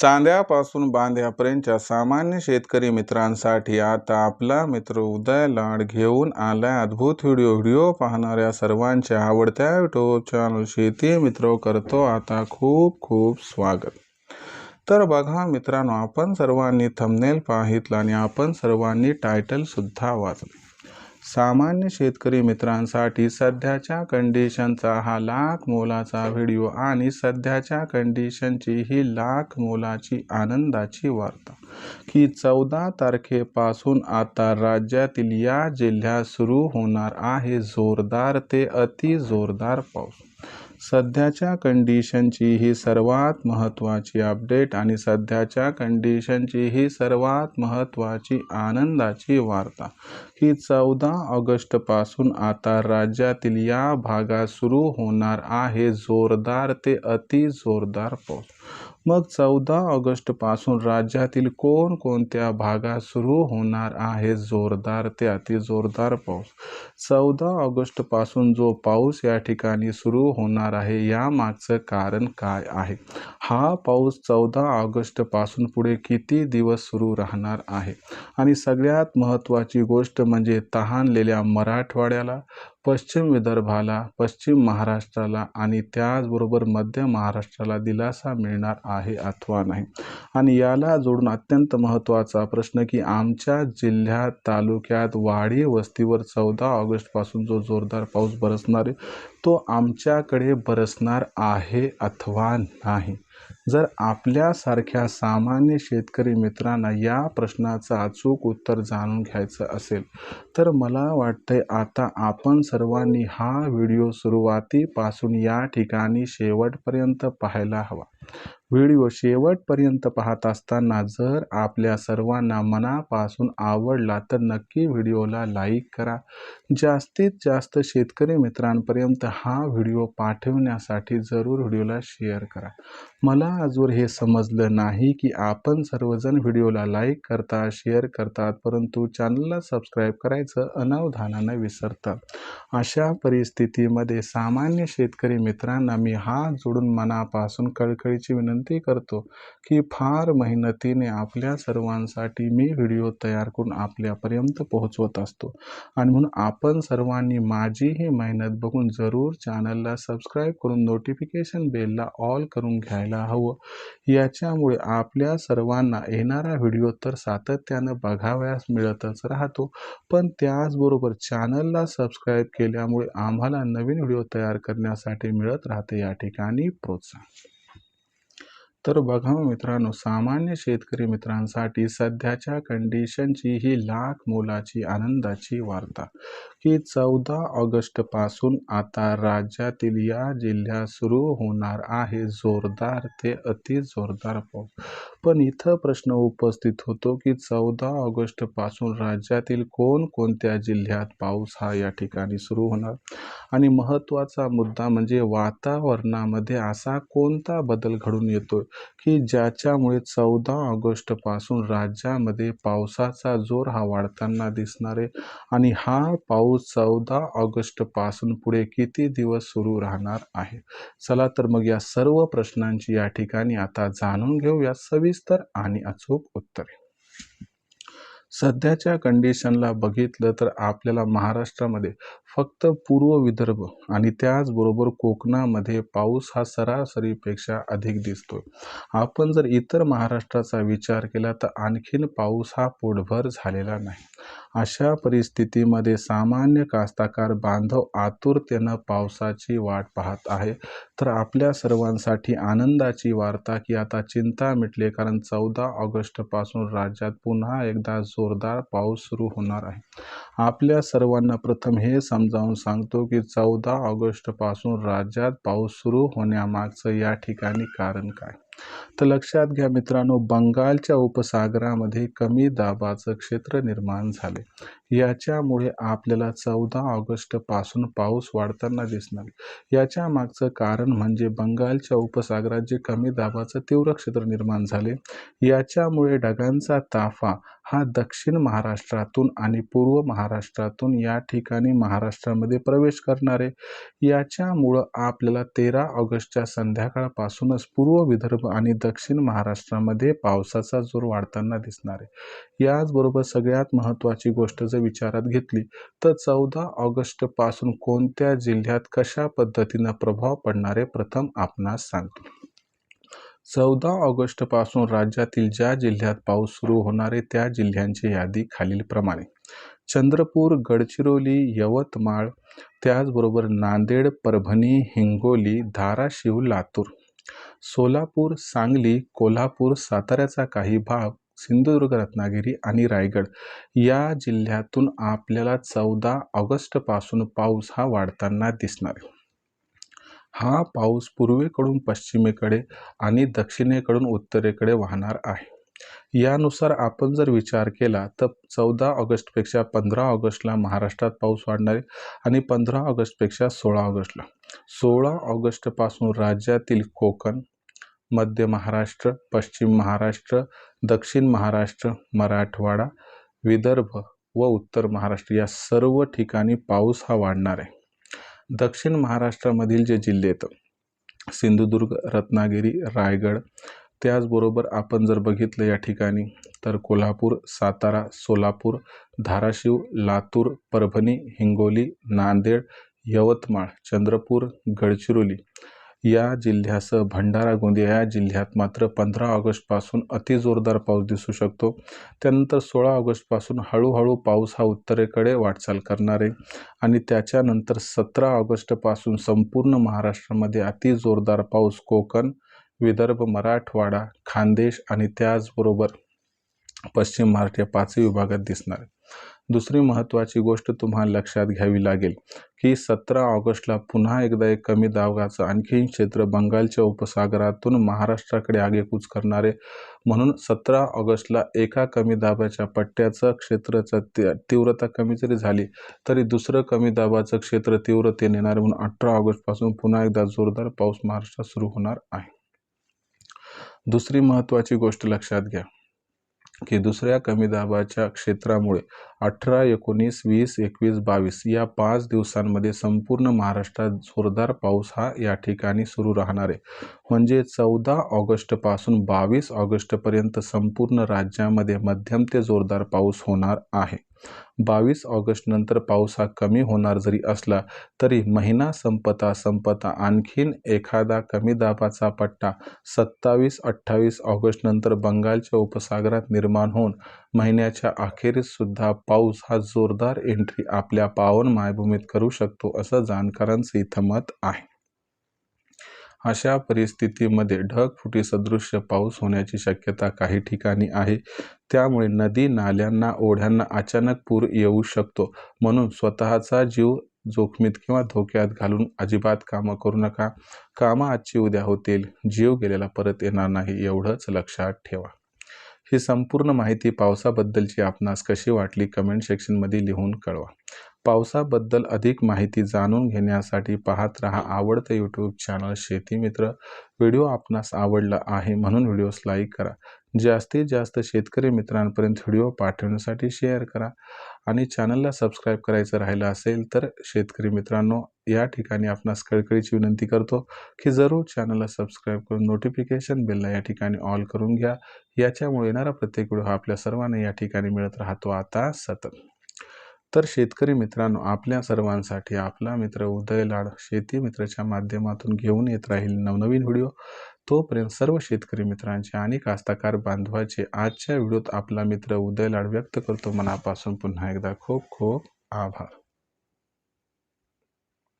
चांद्यापासून बांध्यापर्यंतच्या सामान्य शेतकरी मित्रांसाठी आता आपला मित्र उदय लाड घेऊन आलाय अद्भुत व्हिडिओ. व्हिडिओ पाहणाऱ्या सर्वांच्या आवडत्या युट्यूब चॅनल शेती मित्र करतो आता खूप खूप स्वागत. तर बघा मित्रांनो आपण सर्वांनी थंबनेल पाहितलं आणि आपण सर्वांनी टायटलसुद्धा वाचले. सामान्य शेतकरी मित्रांसाठी सध्याच्या कंडिशनचा हा लाख मोलाचा व्हिडिओ आणि सध्याच्या कंडिशनची ही लाख मोलाची आनंदाची वार्ता की चौदा तारखेपासून आता राज्यातील या जिल्ह्यात सुरू होणार आहे जोरदार ते अति जोरदार पाऊस. सध्याच्या कंडिशनची ही सर्वात महत्त्वाची अपडेट आणि सध्याच्या कंडिशनची ही सर्वात महत्त्वाची आनंदाची वार्ता. ही चौदा ऑगस्टपासून आता राज्यातील या भागात सुरू होणार आहे जोरदार ते अति जोरदार पाऊस. मग चौदा ऑगस्टपासून राज्यातील कोणकोणत्या भागात सुरू होणार आहे जोरदार ते अति जोरदार पाऊस? चौदा ऑगस्टपासून जो पाऊस या ठिकाणी सुरू होणार आहे यामागचं कारण काय आहे? हा पाऊस चौदा ऑगस्टपासून पुढे किती दिवस सुरू राहणार आहे? आणि सगळ्यात महत्त्वाची गोष्ट म्हणजे तहानलेल्या मराठवाड्याला पश्चिम विदर्भाला पश्चिम महाराष्ट्राला आणि त्याचबरोबर मध्य महाराष्ट्राला दिलासा मिळणार आहे अथवा नाही? आणि याला जोडून अत्यंत महत्त्वाचा प्रश्न की आमच्या जिल्ह्यात तालुक्यात वाडी वस्तीवर चौदा ऑगस्टपासून जो जोरदार पाऊस बरसणार आहे तो आमच्याकडे बरसणार आहे अथवा नाही? जर आपल्यासारख्या सामान्य शेतकरी मित्रांना या प्रश्नाचं अचूक उत्तर जाणून घ्यायचं असेल तर मला वाटतंय आता आपण सर्वांनी हा व्हिडिओ सुरुवातीपासून या ठिकाणी शेवटपर्यंत पाहायला हवा. व्हिडिओ शेवटपर्यंत पाहत असताना जर आपल्या सर्वांना मनापासून आवडला तर नक्की व्हिडिओला लाईक करा. जास्तीत जास्त शेतकरी मित्रांपर्यंत हा व्हिडिओ पाठवण्यासाठी जरूर व्हिडिओला शेअर करा. मला आजवर हे समजलं नाही की आपण सर्वजण व्हिडिओला लाईक करता शेअर करतात परंतु चॅनलला सबस्क्राईब करायचं अनावधानानं विसरतात. अशा परिस्थितीमध्ये सामान्य शेतकरी मित्रांना मी हात जोडून मनापासून कळकळीची विनंती करतो की फार मेहनतीने आपल्या सर्वांसाठी मी व्हिडिओ तयार करून आपल्यापर्यंत पोहोचवत असतो. आणि म्हणून आपण सर्वांनी माझी ही मेहनत बघून जरूर चॅनलला सबस्क्राईब करून नोटिफिकेशन बेलला ऑल करून घ्यायला हवं. याच्यामुळे आपल्या सर्वांना येणारा व्हिडिओ तर सातत्यानं बघावयास मिळतच राहतो. पण त्याचबरोबर चॅनलला सबस्क्राईब केल्यामुळे आम्हाला नवीन व्हिडिओ तयार करण्यासाठी मिळत राहते या ठिकाणी प्रोत्साहन. तर बघा मित्रांनो सामान्य शेतकरी मित्रांसाठी सध्याच्या कंडिशनची ही लाख मोलाची आनंदाची वार्ता की चौदा ऑगस्टपासून आता राज्यातील या जिल्ह्यात सुरू होणार आहे जोरदार ते अति जोरदार पाऊस. पण इथं प्रश्न उपस्थित होतो की चौदा ऑगस्टपासून राज्यातील कोणकोणत्या जिल्ह्यात पाऊस हा या ठिकाणी सुरू होणार? आणि महत्त्वाचा मुद्दा म्हणजे वातावरणामध्ये असा कोणता बदल घडून येतो की ज्याच्यामुळे चौदा ऑगस्टपासून राज्यामध्ये पावसाचा जोर हा वाढताना दिसणार आहे आणि हा पाऊस चौदा ऑगस्टपासून पुढे किती दिवस सुरू राहणार आहे? चला तर मग या सर्व प्रश्नांची या ठिकाणी आता जाणून घेऊया सविस्तर आणि अचूक उत्तरे. सध्याच्या कंडिशनला बघितलं तर आपल्याला महाराष्ट्रामध्ये फक्त पूर्व विदर्भ आणि त्याचबरोबर कोकणामध्ये पाऊस हा सरासरीपेक्षा अधिक दिसतोय. आपण जर इतर महाराष्ट्राचा विचार केला तर आणखीन पाऊस हा पोटभर झालेला नाही. अशा परिस्थितीमध्ये सामान्य कास्तकार बांधव आतुरतेनं पावसाची वाट पाहत आहे. तर आपल्या सर्वांसाठी आनंदाची वार्ता की आता चिंता मिटली कारण चौदा ऑगस्टपासून राज्यात पुन्हा एकदा जोरदार पाऊस सुरू होणार आहे. आपल्या सर्वांना प्रथम हे समजावून सांगतो की चौदा ऑगस्टपासून राज्यात पाऊस सुरू होण्यामागचं या ठिकाणी कारण काय? तर लक्षात घ्या मित्रांनो बंगालच्या उपसागरामध्ये कमी दाबाचं क्षेत्र निर्माण झाले. याच्यामुळे आपल्याला चौदा ऑगस्टपासून पाऊस वाढताना दिसणार. याच्या मागचं कारण म्हणजे बंगालच्या उपसागरात जे कमी दाबाचं तीव्र क्षेत्र निर्माण झाले याच्यामुळे ढगांचा ताफा हा दक्षिण महाराष्ट्रातून आणि पूर्व महाराष्ट्रातून या ठिकाणी महाराष्ट्रामध्ये प्रवेश करणार. आहे याच्यामुळं आपल्याला तेरा ऑगस्टच्या संध्याकाळपासूनच पूर्व विदर्भ आणि दक्षिण महाराष्ट्रामध्ये पावसाचा जोर वाढताना दिसणार. आहे याचबरोबर सगळ्यात महत्त्वाची गोष्ट जर विचारात घेतली. तर चौदा ऑगस्टपासून कोणत्या जिल्ह्यात कशा पद्धतीनं प्रभाव पडणारे प्रथम आपणास सांगतो. चौदा ऑगस्टपासून राज्यातील ज्या जिल्ह्यात पाऊस सुरू होणारे त्या जिल्ह्यांची यादी खालीलप्रमाणे. चंद्रपूर गडचिरोली यवतमाळ त्याचबरोबर नांदेड परभणी हिंगोली धाराशिव लातूर. सोलापूर सांगली कोल्हापूर साताऱ्याचा काही भाग सिंधुदुर्ग रत्नागिरी आणि रायगड या जिल्ह्यातून आपल्याला चौदा ऑगस्टपासून पाऊस हा वाढताना दिसणार हा पाऊस पूर्वेकडून पश्चिमेकडे आणि दक्षिणेकडून उत्तरेकडे वाहणार आहे. यानुसार आपण जर विचार केला तर चौदा ऑगस्टपेक्षा पंधरा ऑगस्टला महाराष्ट्रात पाऊस वाढणार आहे आणि पंधरा ऑगस्टपेक्षा सोळा ऑगस्टला. सोळा ऑगस्टपासून राज्यातील कोकण मध्य महाराष्ट्र पश्चिम महाराष्ट्र दक्षिण महाराष्ट्र मराठवाडा विदर्भ व उत्तर महाराष्ट्र या सर्व ठिकाणी पाऊस हा वाढणार आहे. दक्षिण महाराष्ट्रामधील जे जिल्हे आहेत सिंधुदुर्ग रत्नागिरी रायगड त्याचबरोबर आपण जर बघितलं या ठिकाणी तर कोल्हापूर सातारा सोलापूर धाराशिव लातूर परभणी हिंगोली नांदेड यवतमाळ चंद्रपूर गडचिरोली या जिल्ह्यासह भंडारा गोंदिया या जिल्ह्यात मात्र पंधरा ऑगस्टपासून अतिजोरदार पाऊस दिसू शकतो. त्यानंतर सोळा ऑगस्टपासून हळूहळू पाऊस हा उत्तरेकडे वाटचाल करणार आहे आणि त्याच्यानंतर सतरा ऑगस्टपासून संपूर्ण महाराष्ट्रामध्ये अतिजोरदार पाऊस कोकण विदर्भ मराठवाडा खानदेश आणि त्याचबरोबर पश्चिम महाराष्ट्र या पाचही विभागात दिसणार दुसरी महत्त्वाची गोष्ट तुम्हाला लक्षात घ्यावी लागेल की सतरा ऑगस्टला पुन्हा एकदा एक कमी दाबाचं आणखीन क्षेत्र बंगालच्या उपसागरातून महाराष्ट्राकडे आगेकूच करणारे. म्हणून सतरा ऑगस्टला एका कमी दाबाच्या पट्ट्याचं क्षेत्राचं तीव्रता कमी जरी झाली तरी दुसरं कमी दाबाचं क्षेत्र तीव्रतेने येणार म्हणून अठरा ऑगस्टपासून पुन्हा एकदा जोरदार पाऊस महाराष्ट्रात सुरू होणार आहे. दुसरी महत्त्वाची गोष्ट लक्षात घ्या. की दुसऱ्या कमी दाबाच्या क्षेत्रामुळे अठरा एकोणीस वीस एकवीस बावीस या पाच दिवसांमध्ये संपूर्ण महाराष्ट्रात जोरदार पाऊस हा या ठिकाणी सुरू राहणार आहे. म्हणजे चौदा ऑगस्टपासून बावीस ऑगस्टपर्यंत संपूर्ण राज्यामध्ये मध्यम ते जोरदार पाऊस होणार आहे. बावीस ऑगस्टनंतर पाऊस हा कमी होणार जरी असला तरी महिना संपता संपता आणखीन एखादा कमी दाबाचा पट्टा सत्तावीस अठ्ठावीस ऑगस्टनंतर बंगालच्या उपसागरात निर्माण होऊन महिन्याच्या अखेरीससुद्धा पाऊस हा जोरदार एंट्री आपल्या पावन मायभूमीत करू शकतो असं जाणकारांचं इथं मत आहे. अशा परिस्थितीमध्ये ढगफुटीसदृश्य पाऊस होण्याची शक्यता काही ठिकाणी आहे. त्यामुळे नदी नाल्यांना ओढ्यांना अचानक पूर येऊ शकतो. म्हणून स्वतःचा जीव जोखमीत किंवा धोक्यात घालून अजिबात कामं करू नका. कामं आजची उद्या होतील. जीव गेलेला परत येणार नाही एवढंच लक्षात ठेवा. ही संपूर्ण माहिती पावसाबद्दलची आपणास कशी वाटली? कमेंट सेक्शनमध्ये लिहून कळवा. पावसाबद्दल अधिक माहिती जाणून घेण्यासाठी पाहत रहा आवडतं यूट्यूब चॅनल शेतीमित्र व्हिडिओ आपणास आवडला आहे म्हणून व्हिडिओस लाईक करा. जास्तीत जास्त शेतकरी मित्रांपर्यंत व्हिडिओ पाठवण्यासाठी शेअर करा. आणि चॅनलला सबस्क्राईब करायचं राहिलं असेल तर शेतकरी मित्रांनो या ठिकाणी आपणास कळकळीची विनंती करतो की जरूर चॅनलला सबस्क्राईब करून नोटिफिकेशन बेलला या ठिकाणी ऑल करून घ्या. याच्यामुळे येणारा प्रत्येक व्हिडिओ हा आपल्या सर्वांना या ठिकाणी मिळत राहतो. आता सतत. तर शेतकरी मित्रांनो आपल्या सर्वांसाठी आपला मित्र उदय लाड शेती मित्राच्या माध्यमातून घेऊन येत राहील नवनवीन व्हिडिओ. तोपर्यंत सर्व शेतकरी मित्रांचे आणि कास्ताकार बांधवाचे आजच्या व्हिडिओत आपला मित्र उदय लाड व्यक्त करतो. मनापासून पुन्हा एकदा खूप खूप आभार.